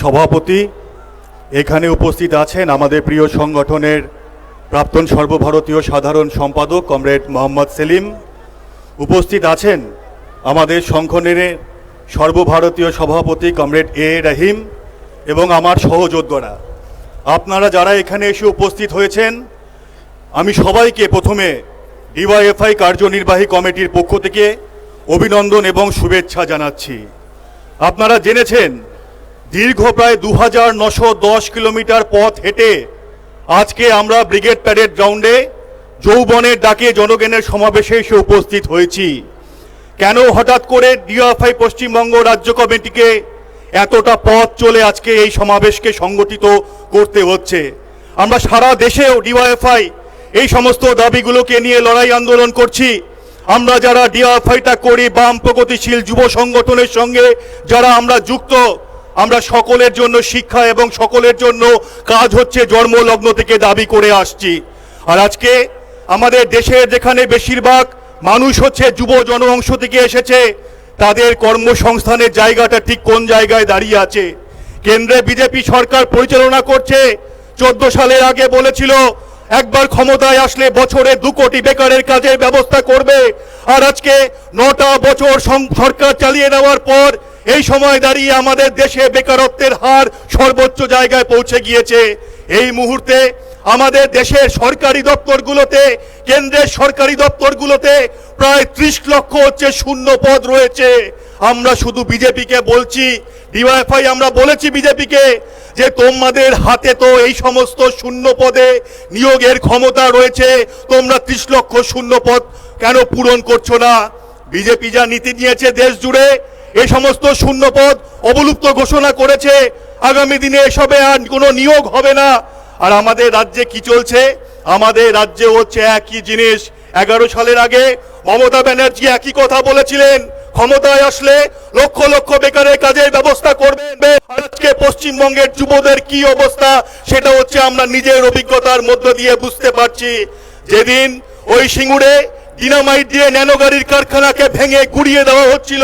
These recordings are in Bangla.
সভাপতি, এখানে উপস্থিত আছেন আমাদের প্রিয় সংগঠনের প্রাক্তন সর্বভারতীয় সাধারণ সম্পাদক কমরেড মোহাম্মদ সেলিম। উপস্থিত আছেন আমাদের সংগঠনের সর্বভারতীয় সভাপতি কমরেড এ রহিম এবং আমার সহযোদ্ধারা। আপনারা যারা এখানে এসে উপস্থিত হয়েছেন, আমি সবাইকে প্রথমে ডিওয়াইএফআই কার্যনির্বাহী কমিটির পক্ষ থেকে অভিনন্দন এবং শুভেচ্ছা জানাচ্ছি। আপনারা জেনেছেন দীর্ঘ প্রায় দু হাজার নশো দশ কিলোমিটার পথ হেঁটে আজকে আমরা ব্রিগেড প্যারেড গ্রাউন্ডে যৌবনের ডাকে জনগণের সমাবেশে এসে উপস্থিত হয়েছি। কেন হঠাৎ করে ডিওএফআই পশ্চিমবঙ্গ রাজ্য কমিটিকে এতটা পথ চলে আজকে এই সমাবেশকে সংগঠিত করতে হচ্ছে? আমরা সারা দেশেও ডিওএফআই এই সমস্ত দাবিগুলোকে নিয়ে লড়াই আন্দোলন করছি। আমরা যারা ডিওএফআইটা করি, বাম প্রগতিশীল যুব সংগঠনের সঙ্গে যারা আমরা যুক্ত আমরা সকলের জন্য শিক্ষা এবং সকলের জন্য কাজ হচ্ছে জন্মলগ্ন থেকে দাবি করে আসছি। আর আজকে আমাদের দেশের যেখানে বেশিরভাগ মানুষ হচ্ছে যুব জনঅংশ থেকে এসেছে, তাদের কর্মসংস্থানের জায়গাটা ঠিক কোন জায়গায় দাঁড়িয়ে আছে? কেন্দ্রে বিজেপি সরকার পরিচালনা করছে, চোদ্দ সালের আগে বলেছিল, একবার ক্ষমতায় আসলে বছরে দু কোটি বেকারের কাজের ব্যবস্থা করবে। আর আজকে নটা বছর সরকার চালিয়ে নেওয়ার পর এই সময় দাঁড়িয়ে আমাদের দেশে বেকারত্বের হার সর্বোচ্চ জায়গায় পৌঁছে গিয়েছে। এই মুহূর্তে আমাদের দেশের সরকারি দপ্তরগুলোতে, কেন্দ্রের সরকারি দপ্তরগুলোতে প্রায় ত্রিশ লক্ষ হচ্ছে শূন্য পদ রয়েছে। আমরা শুধু বিজেপিকে বলছি, ডিওয়াইফাই আমরা বলেছি বিজেপিকে যে তোমাদের হাতে তো এই সমস্ত শূন্য পদে নিয়োগের ক্ষমতা রয়েছে, তোমরা ত্রিশ লক্ষ শূন্য পদ কেন পূরণ করছ না? বিজেপি যা নীতি নিয়েছে দেশ জুড়ে এই সমস্ত শূন্য পদ অবলুপ্ত ঘোষণা করেছে। আগামী দিনে এসবে আর কোনো নিয়োগ হবে না। আর আমাদের রাজ্যে কি চলছে? আমাদের রাজ্যে হচ্ছে একই জিনিস। এগারো সালের আগে মমতা ব্যানার্জি একই কথা বলেছিলেন। ক্ষমতায় আসলে লক্ষ লক্ষ বেকারের কাজের ব্যবস্থা করবেন। আজকে পশ্চিমবঙ্গের যুবদের কি অবস্থা সেটা হচ্ছে আমরা নিজের অভিজ্ঞতার মধ্য দিয়ে বুঝতে পারছি। যেদিন ওই সিঙ্গুরে ডিনামাইট দিয়ে ন্যানো গাড়ির কারখানাকে ভেঙে গুড়িয়ে দেওয়া হচ্ছিল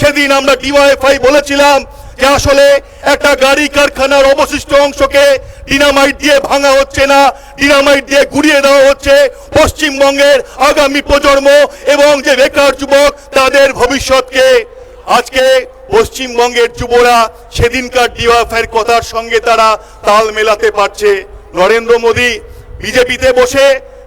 সেদিন আমরা ডিওয়াইফাই বলেছিলাম যে আসলে একটা গাড়ি কারখানার অবশিষ্ট অংশকে ডিনামাইট দিয়ে ভাঙা হচ্ছে না, ডিনামাইট দিয়ে গুড়িয়ে দেওয়া হচ্ছে পশ্চিমবঙ্গের আগামী প্রজন্ম এবং যে বেকার যুবক তাদের ভবিষ্যৎকে। আজকে পশ্চিমবঙ্গের যুবরা সেদিনকার ডিওয়াইফাইয়ের কথার সঙ্গে তারা তাল মেলাতে পারছে। নরেন্দ্র মোদী বিজেপিতে বসে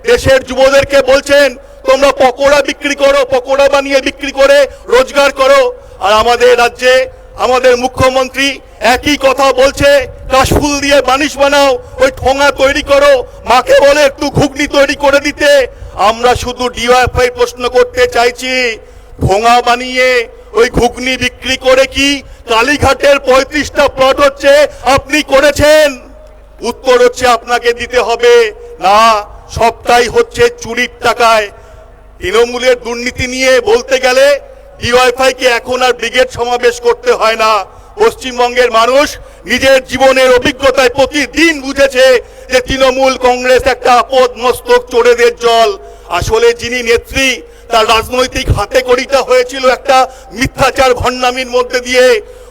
দেশের যুবদেরকে বলছেন তোমরা পকোড়া বিক্রি করো, পকোড়া বানিয়ে বিক্রি করে রোজগার করো। আর আমাদের রাজ্যে আমাদের মুখ্যমন্ত্রী একই কথা বলছে কাশফুল দিয়ে বানিশ বানাও, ওই ঠোঙা তৈরি করো। মাকে বলে একটু ঘুগনি তৈরি করে দিতে। আমরা শুধু ডিওয়াইফাই প্রশ্ন করতে চাইছি, ঠোঙা বানিয়ে ওই ঘুগনি বিক্রি করে কি কালীঘাটের পঁয়ত্রিশটা প্লট হচ্ছে, আপনি করেছেন? উত্তর হচ্ছে আপনাকে দিতে হবে। না, সবটাই হচ্ছে চুরির টাকায়। তৃণমূলের দুর্নীতি নিয়ে বলতে গেলে ডিওয়াইফাই কে এখন আর ব্রিগেড সমাবেশ করতে হয় না। পশ্চিমবঙ্গের মানুষ নিজের জীবনের অভিজ্ঞতায় প্রতিদিন বুঝেছে যে তৃণমূল কংগ্রেস একটা আপদ মস্তক চোরেদের জল। আসলে যিনি নেত্রী, তার রাজনৈতিক হাতে কড়িটা হয়েছিল একটা মিথ্যাচার ভণ্ডামির মধ্যে দিয়ে।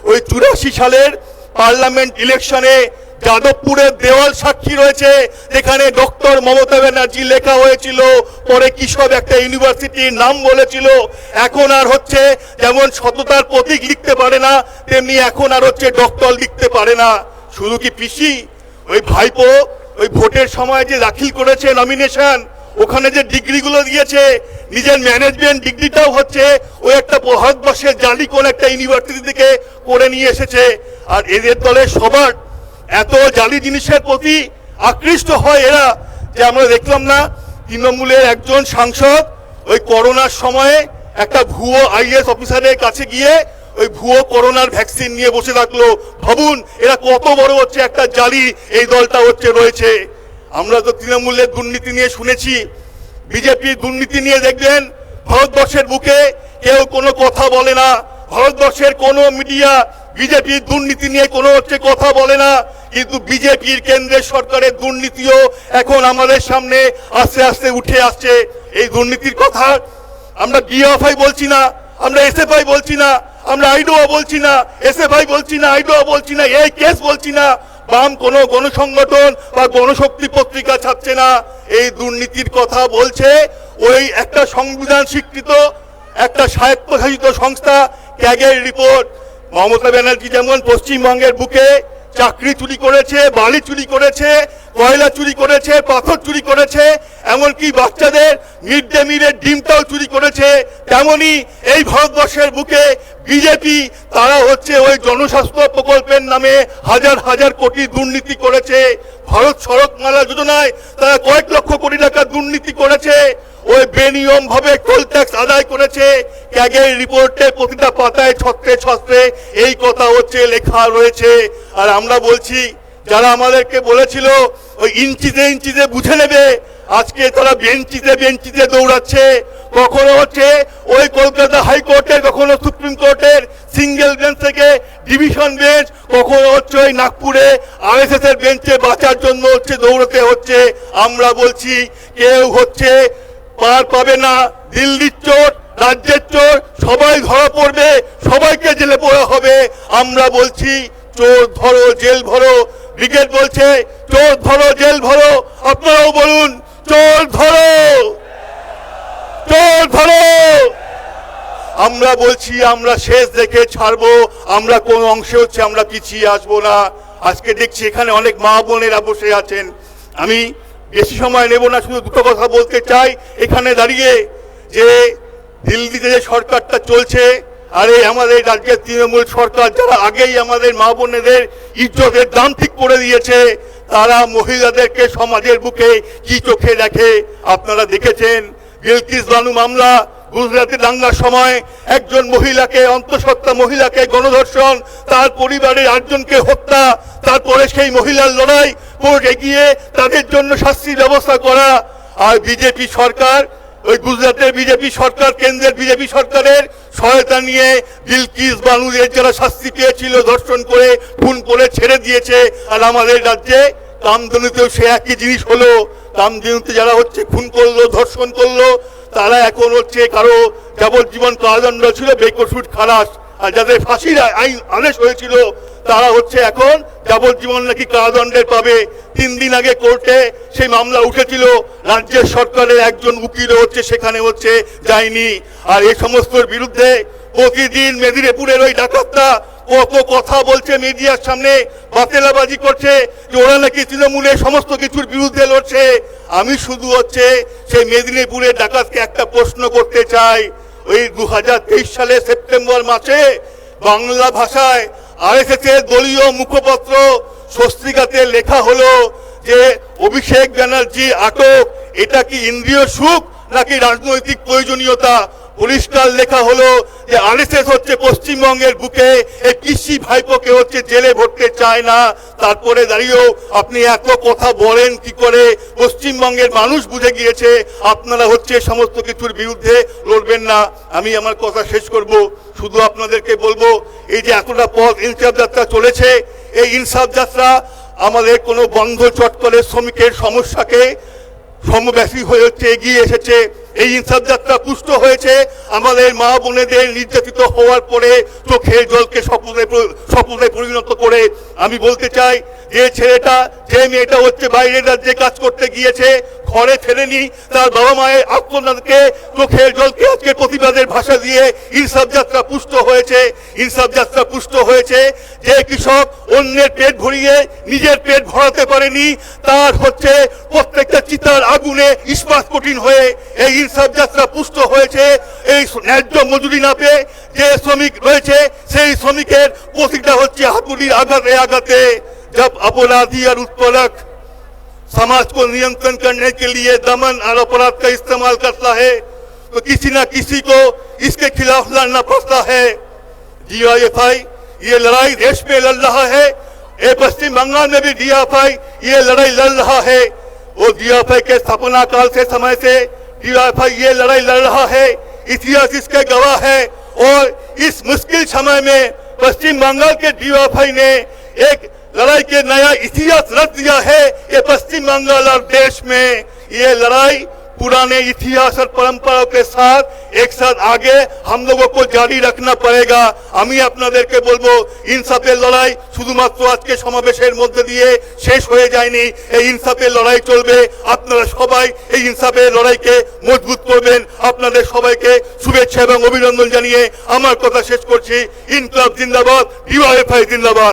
ওই চুরাশি সালের পার্লামেন্ট ইলেকশনে যাদবপুরের দেওয়াল সাক্ষী রয়েছে। যেখানে ডক্টর মমতা ব্যানার্জি লেখা হয়েছিল। পরে কি সব একটা ইউনিভার্সিটির নাম বলেছিল। এখন আর হচ্ছে যেমন সততার প্রতীক লিখতে পারে না, তেমনি এখন আর হচ্ছে ডক্টর লিখতে পারে না। শুধু কি পিসি? ওই ভাইপো, ওই ভোটের সময় যে দাখিল করেছে নমিনেশন ওখানে যে ডিগ্রিগুলো দিয়েছে, নিজের ম্যানেজমেন্ট ডিগ্রিটাও হচ্ছে ওই একটা ভারতবর্ষের জালি কোন একটা ইউনিভার্সিটি থেকে করে নিয়ে এসেছে। আর এদের দলের সবার এত জালি জিনিসের প্রতি আকৃষ্ট হয় এরা যে আমরা দেখলাম না, তৃণমূলের একজন সাংসদ ওই করোনার সময়ে একটা ভুয়ো আইএস অফিসারের কাছে গিয়ে ওই ভুয়ো করোনার ভ্যাকসিন নিয়ে বসে থাকল। ভাবুন, এরা কত বড় হচ্ছে একটা জালি, এই দলটা হচ্ছে রয়েছে। আমরা তো তৃণমূলের দুর্নীতি নিয়ে শুনেছি। বিজেপির দুর্নীতি নিয়ে দেখবেন, ভারতবর্ষের বুকে কেউ কোনো কথা বলে না। ভারতবর্ষের কোনো মিডিয়া বিজেপির দুর্নীতি নিয়ে কোনো হচ্ছে কথা বলে না, কিন্তু বিজেপির কেন্দ্রের সরকারের দুর্নীতিও এখন আমাদের সামনে আস্তে আস্তে উঠে আসছে। এই দুর্নীতির কথা আমরা ডিএফআই বলছি না, আমরা এসএফআই বলছি না, আমরা আইডোয়া বলছি না, এসএফআই বলছি না আইডোয়া বলছি না, এই কেস বলছি না। বাম কোনো গণসংগঠন বা গণশক্তি পত্রিকা ছাড়ছে না। এই দুর্নীতির কথা বলছে ওই একটা সংবিধান স্বীকৃত একটা স্বায়ত্তশাসিত সংস্থা ক্যাগের রিপোর্ট। মমতা ব্যানার্জি যেমন পশ্চিমবঙ্গের বুকে চাকরি চুরি করেছে, বালি চুরি করেছে, কয়লা চুরি করেছে, পাথর চুরি করেছে, এমনকি বাচ্চাদের মিড ডে মিলের ডিমটাও চুরি করেছে, তেমনি এই ভারতবর্ষের বুকে বিজেপি, তারা হচ্ছে ওই জনস্বাস্থ্য প্রকল্পের নামে হাজার হাজার কোটি দুর্নীতি করেছে। ভারত সড়ক মালা যোজনায় তারা কয়েক লক্ষ কোটি টাকা দুর্নীতি করেছে। ওই বেনিয়ম ভাবে টোল ট্যাক্স আদায় করেছে। ক্যাগের রিপোর্টে প্রতিটা পাতায় ছত্রে ছত্রে এই কথা হচ্ছে, লেখা রয়েছে। আর আমরা বলছি, যারা আমাদেরকে বলেছিল, ওই ইঞ্চিতে ইঞ্চিতে বুঝে নেবে, আজকে তারা বেঞ্চিতে বেঞ্চিতে দৌড়াচ্ছে। কখনো হচ্ছে ওই কলকাতা হাইকোর্টের, কখনো সুপ্রিম কোর্টের সিঙ্গেল বেঞ্চ থেকে ডিভিশন বেঞ্চ কখনো হচ্ছে ওই নাগপুরে আরএসএস এর বেঞ্চে বাঁচার জন্য হচ্ছে দৌড়াতে হচ্ছে। আমরা বলছি, কেউ হচ্ছে পার পাবে না। দিল্লির চোর, রাজ্যের চোর, সবাই ধরা পড়বে, সবাইকে জেলে পড়া হবে। আমরা বলছি, চোর ধরো, জেল ভরো। ব্রিগেড বলছে, চোর ধরো, জেল ভরো। আপনারাও বলুন, চোর ধরো। চোর ধরো। আমরা বলছি, আমরা শেষ দেখে ছাড়বো। আমরা কোন অংশে হচ্ছে আমরা পিছিয়ে আসব না। আজকে দেখছি এখানে অনেক মা বোনেরা বসে আছেন। আমি বেশি সময় নেব না, শুধু দুটো কথা বলতে চাই। এখানে দাঁড়িয়ে যে দিল্লিতে যে সরকারটা চলছে, আরে আমাদের রাজ্যের তৃণমূল সরকার যারা আগেই আমাদের মা বোনেদের ইজ্জতের দাম ঠিক করে দিয়েছে, তারা মহিলাদেরকে সমাজের বুকে কি চোখে দেখে? আপনারা দেখেছেন, বিলকিস বানু মামলা গুজরাটে দাঙ্গার সময় একজন মহিলাকে, অন্তঃসত্ত্বা মহিলাকে গণধর্ষণ, তার পরিবারের আটজনকে হত্যা, তারপরে সেই মহিলার লড়াই, কোর্ট এগিয়ে তাদের জন্য শাস্তির ব্যবস্থা করা। আর বিজেপি সরকার, ওই গুজরাটের বিজেপি সরকার, কেন্দ্রের বিজেপি সরকারের সহায়তা নিয়ে বিলকিস বানুদের যারা শাস্তি পেয়েছিল, ধর্ষণ করে, খুন করে ছেড়ে দিয়েছে। আর আমাদের রাজ্যে কামধনুতেও সে একই জিনিস হলো। কামধনুতে যারা হচ্ছে, খুন করল, ধর্ষণ করল তারা এখন হচ্ছে কারও যাবজ্জীবন কারাদণ্ড ছিল বেকসুট খালাস, আর যাদের ফাঁসির আইন আদেশ হয়েছিল, তারা হচ্ছে এখন যাবজ্জীবন নাকি কারাদণ্ডের পাবে। তিন দিন আগে কোর্টে সেই মামলা উঠেছিল, রাজ্যের সরকারের একজন উকিলও হচ্ছে সেখানে হচ্ছে যায়নি। আর এই সমস্তর বিরুদ্ধে প্রতিদিন মেদিনীপুরের ওই ডাকাতটা কথা বলছে, মিডিয়ার সামনে বাতেলাবাজি করছে যে ওরা নাকি তৃণমূলের সমস্ত কিছুর বিরুদ্ধে লড়ছে। আমি শুধু হচ্ছে সেই মেদিনীপুরের ডাকাতকে একটা প্রশ্ন করতে চাই। ওই দু সালে সেপ্টেম্বর মাসে বাংলা ভাষায় আরএসএস এর দলীয় মুখপত্র স্বস্তিকাতে লেখা হলো যে অভিষেক ব্যানার্জি আটক। এটা কি ইন্দ্রিয় সুখ নাকি রাজনৈতিক প্রয়োজনীয়তা? পরিষ্কার লেখা হলো যে আরএসএস হচ্ছে পশ্চিমবঙ্গের বুকে এই কৃষি ভাইপোকে হচ্ছে জেলে ভরতে চায় না। তারপরে দাঁড়িয়েও আপনি এত কথা বলেন কি করে? পশ্চিমবঙ্গের মানুষ বুঝে গিয়েছে, আপনারা হচ্ছে সমস্ত কিছুর বিরুদ্ধে লড়বেন না। আমি আমার কথা শেষ করব। শুধু আপনাদেরকে বলব, এই যে এতটা পথ ইনসাফ যাত্রা চলেছে, এই ইনসাফ যাত্রা আমাদের কোনো বন্ধ চটকলে শ্রমিকের সমস্যাকে সমব্যাসী হয়ে হচ্ছে, এগিয়ে এসেছে। এই ইনসাফ যাত্রা পুষ্ট হয়েছে আমাদের মা বোনেদের নির্যাতিত হওয়ার পরে চোখের জলকে স্বপ্নে স্বপ্নে পরিণত করে আমি বলতে চাই, যে ছেলেটা, যে মেয়েটা হচ্ছে বাইরে রাজ্যে কাজ করতে গিয়েছে, ঘরে ফেরেনি, তার বাবা মায়ের আত্মনাথকে চোখের জলকে আজকে প্রতিবাদের ভাষা দিয়ে ইনসাফ যাত্রা পুষ্ট হয়েছে, ইনসাফ যাত্রা পুষ্ট যে কৃষক অন্যের পেট ভরিয়ে নিজের পেট ভরাতে পারেনি তার হচ্ছে প্রত্যেকটা চিতার আগুনে ইস্পাত কঠিন হয়ে এই ইনসাফ যাত্রা পুষ্ট হয়েছে এই ন্যায্য মজুরি না পেয়ে যে শ্রমিক রয়েছে সেই শ্রমিকের প্রতিটা হচ্ছে হাতুড়ির আঘাতে আঘাতে जब अपराधी और उत्पलक समाज को नियंत्रण करने के लिए दमन और अपराध का इस्तेमाल करता है तो किसी न किसी को इसके खिलाफ लड़ना पड़ता है डीआईएफआई ये लड़ाई देश में लड़ रहा है। ये पश्चिम बंगाल में भी डीआईएफआई ये लड़ाई लड़ रहा है। वो डीआईएफआई के स्थापना काल से समय से डीआईएफआई ये लड़ाई लड़ रहा है। इतिहास इसके गवाह है और इस मुश्किल समय में पश्चिम बंगाल के डीआईएफआई ने एक लड़ाई के नया इतिहास रच दिया है। ये पश्चिम बंगाल और देश में ये लड़ाई पुराने इतिहास और परंपराओं के साथ एक साथ आगे हम लोगों को जारी रखना पड़ेगा আমি আপনাদেরকে বলবো ইনসাফের লড়াই শুধুমাত্র আজকে সমাবেশের মধ্যে দিয়ে শেষ হয়ে যায়নি এই ইনসাফের লড়াই চলবে আপনারা সবাই এই ইনসাফের লড়াইকে মজবুত করবেন আপনাদের সবাইকে শুভেচ্ছা এবং অভিনন্দন জানিয়ে আমার কথা শেষ করছি ইনকলাব জিন্দাবাদ ডিওয়াইফআই জিন্দাবাদ